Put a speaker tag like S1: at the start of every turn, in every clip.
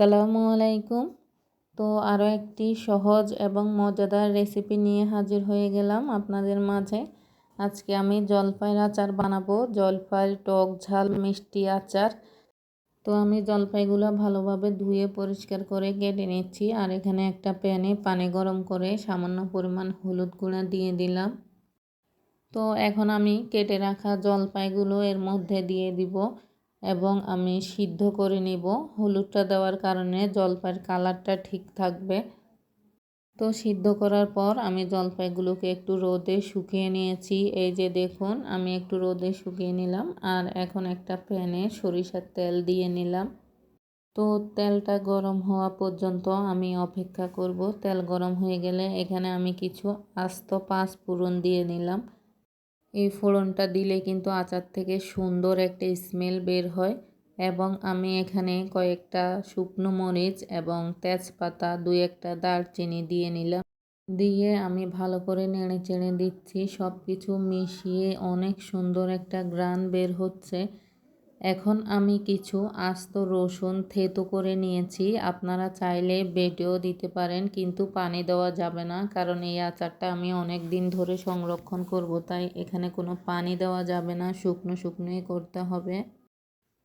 S1: সালামু আলাইকুম তো আরও একটি সহজ এবং মজাদার রেসিপি নিয়ে হাজির হয়ে গেলাম আপনাদের মাঝে। আজকে আমি জলপাইয়ের আচার বানাবো। জলপাইয়ের টক ঝাল, মিষ্টি আচার। তো আমি জলপাইগুলো ভালোভাবে ধুয়ে পরিষ্কার করে কেটে নিচ্ছি। আর এখানে একটা প্যানে পানি গরম করে সামান্য পরিমাণ হলুদ গুঁড়া দিয়ে দিলাম। তো এখন আমি কেটে রাখা জলপাইগুলো এর মধ্যে দিয়ে দিব। এবং আমি সিদ্ধ করে নিব। হলুদটা দেওয়ার কারণে জলপাইয়ের কালারটা ঠিক থাকবে। তো সিদ্ধ করার পর আমি জলপাইগুলোকে একটু রোদে শুকিয়ে নিয়েছি। এই যে দেখুন, আমি একটু রোদে শুকিয়ে নিলাম আর এখন একটা প্যানে সরিষার তেল দিয়ে নিলাম। তো তেলটা গরম হওয়া পর্যন্ত আমি অপেক্ষা করব। তেল গরম হয়ে গেলে এখানে আমি কিছু আস্ত পাঁচ ফোড়ন দিয়ে নিলাম। এই ফোড়নটা দিলে কিন্তু আচার থেকে সুন্দর একটা স্মেল বের হয় এবং আমি এখানে কয়েকটা শুকনো মরিচ এবং তেজপাতা, দুই একটা দারচিনি দিয়ে নিলাম। দিয়ে আমি ভালো করে নেড়ে চেড়ে দিচ্ছি। সব কিছু মিশিয়ে অনেক সুন্দর একটা গ্রান বের হচ্ছে। এখন আমি কিছু আস্ত রসুন থেতো করে নিয়েছি। আপনারা চাইলে বেটেও দিতে পারেন, কিন্তু পানি দেওয়া যাবে না, কারণ এই আচারটা আমি অনেক দিন ধরে সংরক্ষণ করব, তাই এখানে কোনো পানি দেওয়া যাবে না, শুকনো শুকনোই করতে হবে।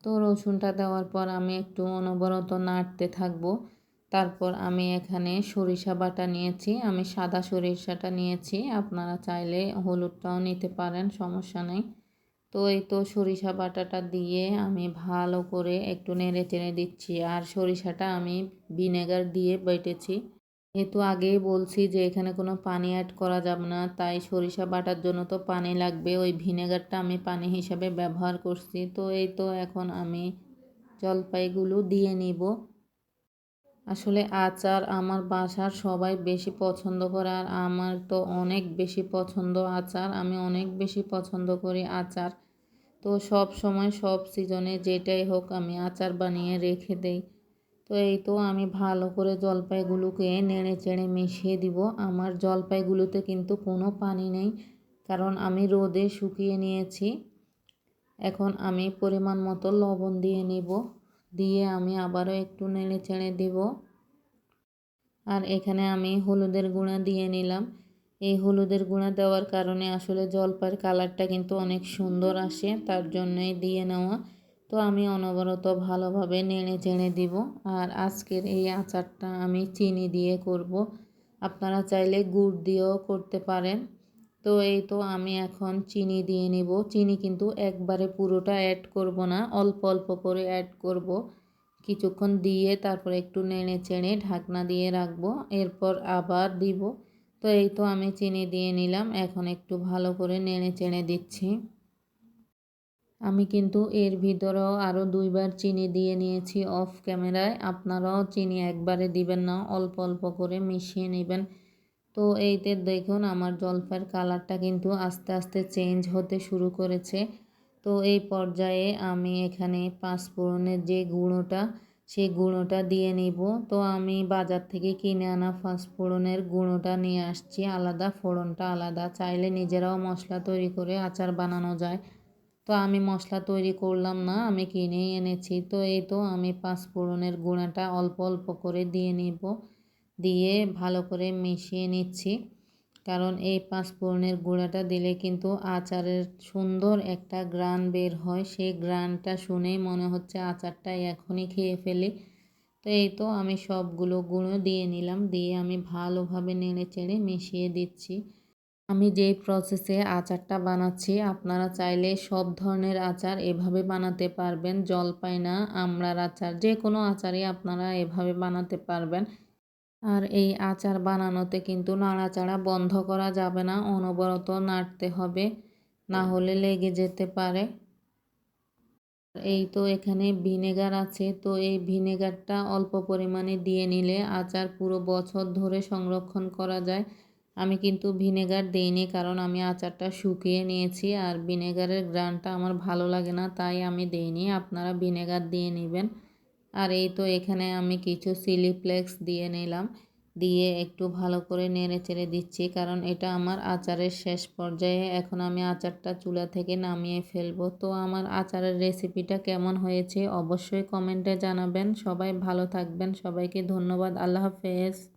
S1: তো রসুনটা দেওয়ার পর আমি একটু অনবরত নাড়তে থাকব। তারপর আমি এখানে সরিষা বাটা নিয়েছি, আমি সাদা সরিষাটা নিয়েছি, আপনারা চাইলে হলুদটাও নিতে পারেন, সমস্যা নেই। তো এই তো সরিষা বাটাটা দিয়ে আমি ভালো করে একটু নেড়ে চেড়ে দিচ্ছি। আর সরিষাটা আমি ভিনেগার দিয়ে বেটেছি। যেহেতু আগেই বলছি যে এখানে কোনো পানি অ্যাড করা যাবে না, তাই সরিষা বাটার জন্য তো পানি লাগবে। ওই ভিনেগারটা আমি পানি হিসাবে ব্যবহার করছি। তো এই তো এখন আমি জলপাইগুলো দিয়ে নিব। আসলে আচার আমার বাসার সবাই বেশি পছন্দ করে, আর আমার তো অনেক বেশি পছন্দ আচার। আমি অনেক বেশি পছন্দ করি আচার। তো সব সময় সব সিজনে যেটাই হোক আমি আচার বানিয়ে রেখে দেই। তো এই তো আমি ভালো করে জলপাইগুলোকে নেড়ে চেড়ে মিশিয়ে দিব। আমার জলপাইগুলোতে কিন্তু কোনো পানি নেই, কারণ আমি রোদে শুকিয়ে নিয়েছি। এখন আমি পরিমাণ মতো লবণ দিয়ে নিব, দিয়ে আমি আবারও একটু নেড়ে চেড়ে দিব। আর এখানে আমি হলুদের গুঁড়া দিয়ে নিলাম। এই হলুদের গুঁড়া দেওয়ার কারণে আসলে জলপাইয়ের কালারটা কিন্তু অনেক সুন্দর আসে, তার জন্যই দিয়ে নেওয়া। তো আমি অনবরত ভালোভাবে নেড়ে চেড়ে দিব। আর আজকের এই আচারটা আমি চিনি দিয়ে করব। আপনারা চাইলে গুড় দিয়েও করতে পারেন। তো এই তো আমি এখন চিনি দিয়ে নিব। চিনি কিন্তু একবারে পুরোটা অ্যাড করব না, অল্প অল্প করে অ্যাড করব। কিছুক্ষণ দিয়ে তারপর একটু নেড়ে চেড়ে ঢাকনা দিয়ে রাখব। এরপর আবার দিব। তো এই তো আমি চিনি দিয়ে নিলাম, এখন একটু ভালো করে নেড়ে চেড়ে দিচ্ছি। আমি কিন্তু এর ভিতরেও আরও দুইবার চিনি দিয়ে নিয়েছি অফ ক্যামেরায়, আপনারাও চিনি একবারে দিবেন না, অল্প অল্প করে মিশিয়ে নেবেন। তো এইতে দেখুন আমার জলপাইয়ের কালারটা কিন্তু আস্তে আস্তে চেঞ্জ হতে শুরু করেছে। তো এই পর্যায়ে আমি এখানে পাঁচ পাঁচফোড়নের যে গুঁড়োটা সেই গুঁড়োটা দিয়ে নিব। তো আমি বাজার থেকে কিনে আনা পাঁচফোড়নের গুঁড়োটা নিয়ে আসছি। আলাদা ফোড়নটা আলাদা। চাইলে নিজেরাও মশলা তৈরি করে আচার বানানো যায়। তো আমি মশলা তৈরি করলাম না, আমি কিনেই এনেছি। তো এই তো আমি পাঁচফোড়নের গুঁড়াটা অল্প অল্প করে দিয়ে নিব। দিয়ে ভালো করে মিশিয়ে নিচ্ছি। কারণ এই পাঁচফোড়নের গুঁড়াটা দিলে কিন্তু আচারের সুন্দর একটা গ্রান বের হয়। সেই গ্রানটা শুনেই মনে হচ্ছে আচারটা এখনই খেয়ে ফেলি। তো এই তো আমি সবগুলো গুঁড়ো দিয়ে নিলাম, দিয়ে আমি ভালোভাবে নেড়ে চেড়ে মিশিয়ে দিচ্ছি। আমি যেই প্রসেসে আচারটা বানাচ্ছি, আপনারা চাইলে সব ধরনের আচার এভাবে বানাতে পারবেন। জলপাই না, আমড়ার আচার যে কোনো আচারই আপনারা এভাবে বানাতে পারবেন। আর এই আচার বানানোতে কিন্তু নাড়াচাড়া বন্ধ করা যাবে না, অনবরত নাড়তে হবে, না হলে লেগে যেতে পারে। এই তো এখানে ভিনেগার আছে, তো এই ভিনেগারটা অল্প পরিমাণে দিয়ে নিলে আচার পুরো বছর ধরে সংরক্ষণ করা যায়। আমি কিন্তু ভিনেগার দিইনি কারণ আমি আচারটা শুকিয়ে নিয়েছি আর ভিনেগারের গ্রানটা আমার ভালো লাগে না, তাই আমি দিইনি। আপনারা ভিনেগার দিয়ে নেবেন। আর এই তো এখানে আমি কিছু সিলিপ্লেক্স দিয়ে নিলাম। দিয়ে একটু ভালো করে নেড়ে চেড়ে দিচ্ছি, কারণ এটা আমার আচারের শেষ পর্যায়ে। এখন আমি আচারটা চুলা থেকে নামিয়ে ফেলব। তো আমার আচারের রেসিপিটা কেমন হয়েছে অবশ্যই কমেন্টে জানাবেন। সবাই ভালো থাকবেন। সবাইকে ধন্যবাদ। আল্লাহ হাফেজ।